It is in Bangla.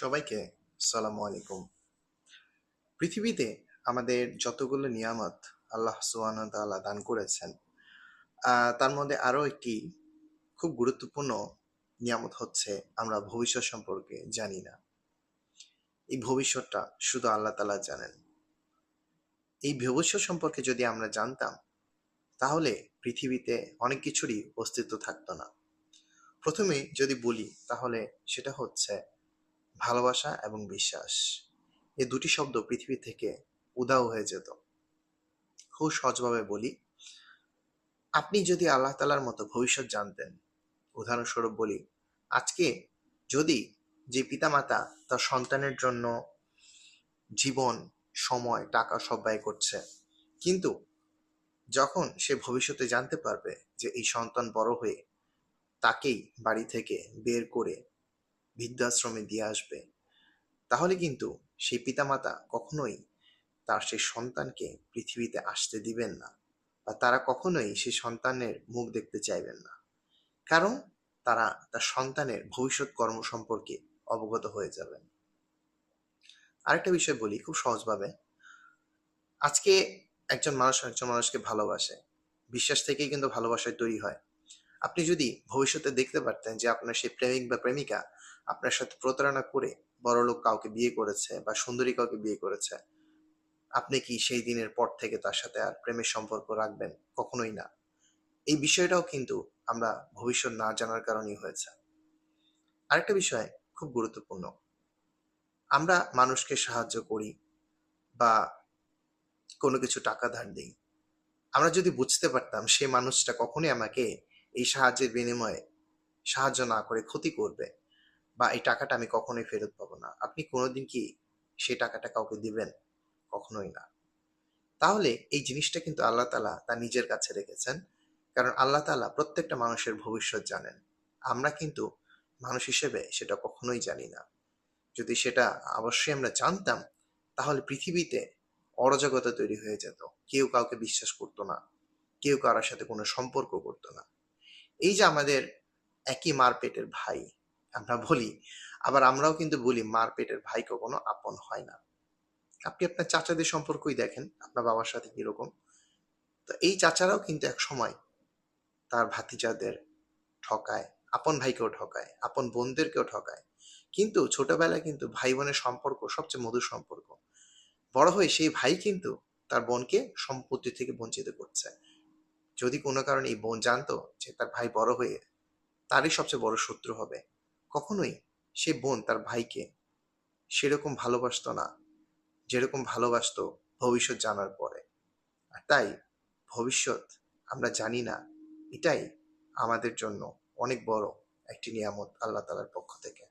সবাইকে সালামু আলাইকুম। পৃথিবীতে আমাদের যতগুলো নিয়ামত আল্লাহ সুবহান তাআলা দান করেছেন তার মধ্যে আরও একটি খুব গুরুত্বপূর্ণ নিয়ামত হচ্ছে আমরা ভবিষ্যৎ সম্পর্কে জানি না। এই ভবিষ্যৎটা শুধু আল্লাহ তাআলা জানেন। এই ভবিষ্যৎ সম্পর্কে যদি আমরা জানতাম, তাহলে পৃথিবীতে অনেক কিছুরই অস্তিত্ব থাকতো না। প্রথমে যদি বলি, তাহলে সেটা হচ্ছে ভালোবাসা এবং বিশ্বাস। এই দুটি শব্দ পৃথিবী থেকে উধাও হয়ে যেত। খুব সহজভাবে বলি, আপনি যদি আল্লাহ তালার মতো ভবিষ্যৎ জানতেন, উদাহরণস্বরূপ বলি, আজকে যদি যে পিতামাতা তার সন্তানের জন্য জীবন, সময়, টাকা সব ব্যয় করছে, কিন্তু যখন সে ভবিষ্যতে জানতে পারবে যে এই সন্তান বড় হয়ে তাকেই বাড়ি থেকে বের করে বৃদ্ধাশ্রমে দিয়ে আসবে। তাহলে কিন্তু সেই পিতামাতা কখনোই তার সেই সন্তানকে পৃথিবীতে আসতে দিবেন না বা তারা কখনোই সেই সন্তানের মুখ দেখতে চাইবেন না। কারণ তারা তার সন্তানের ভবিষ্যৎ কর্ম সম্পর্কে অবগত হয়ে যাবেন। আরেকটা বিষয় বলি খুব সহজভাবে। আজকে একজন মানুষ একজন মানুষকে ভালোবাসে। বিশ্বাস থেকেই কিন্তু ভালোবাসায় তৈরি হয়। আপনি যদি ভবিষ্যতে দেখতে পারতেন যে আপনার সেই প্রেমিক বা প্রেমিকা আপনার সাথে প্রতারণা করে বড়লোক কাউকে বিয়ে করেছে বা সুন্দরী কাউকে বিয়ে করেছে, আপনি কি সেই দিনের পর থেকে তার সাথে আর প্রেমের সম্পর্ক রাখবেন? কখনোই না। এই বিষয়টাও কিন্তু আমরা ভবিষ্যৎ না জানার কারণেই হয়েছে। আরেকটা বিষয় খুব গুরুত্বপূর্ণ। আমরা মানুষকে সাহায্য করি বা কোনো কিছু টাকা ধার দিই। আমরা যদি বুঝতে পারতাম সেই মানুষটা কখনোই আমাকে এই সাহায্যের বিনিময়ে সাহায্য না করে ক্ষতি করবে বা এই টাকাটা আমি কখনোই ফেরত পাবো না। আপনি কোনোদিন কি সেই টাকাটা কাউকে দিবেন? কখনোই না। তাহলে এই জিনিসটা কিন্তু আল্লাহ তালা তার নিজের কাছে রেখেছেন। কারণ আল্লাহ তালা প্রত্যেকটা মানুষের ভবিষ্যৎ জানেন। আমরা কিন্তু মানুষ হিসেবে সেটা কখনোই জানি না। যদি সেটা অবশ্যই আমরা জানতাম, তাহলে পৃথিবীতে অরাজকতা তৈরি হয়ে যেত। কেউ কাউকে বিশ্বাস করতো না। কেউ কারোর সাথে কোনো সম্পর্ক করতো না। এই যে আমাদের একই মারপেটের ভাই, আমরা বলি, আবার আমরাও কিন্তু বলি মারপেটের ভাই কখনো আপন হয় না। আপনি আপনার চাচাদের সম্পর্কই দেখেন, আপনার বাবার সাথে কীরকম। তো এই চাচারাও কিন্তু এক সময় তার ভাতিজাদের ঠকায়, আপন ভাইকেও ঠকায়, আপন বোনদেরকেও ঠকায়। কিন্তু ছোটবেলায় কিন্তু ভাই বোনের সম্পর্ক সবচেয়ে মধুর সম্পর্ক। বড় হয়ে সেই ভাই কিন্তু তার বোনকে সম্পত্তি থেকে বঞ্চিত করছে। যদি কোনো কারণে এই বোন জানতো যে তার ভাই বড় হয়ে তারই সবচেয়ে বড় শত্রু হবে, কখনোই সে বোন তার ভাইকে সেরকম ভালোবাসতো না, যেরকম ভালোবাসত ভবিষ্যৎ জানার পরে। আর তাই ভবিষ্যৎ আমরা জানি না, এটাই আমাদের জন্য অনেক বড় একটি নিয়ামত আল্লাহ তালার পক্ষ থেকে।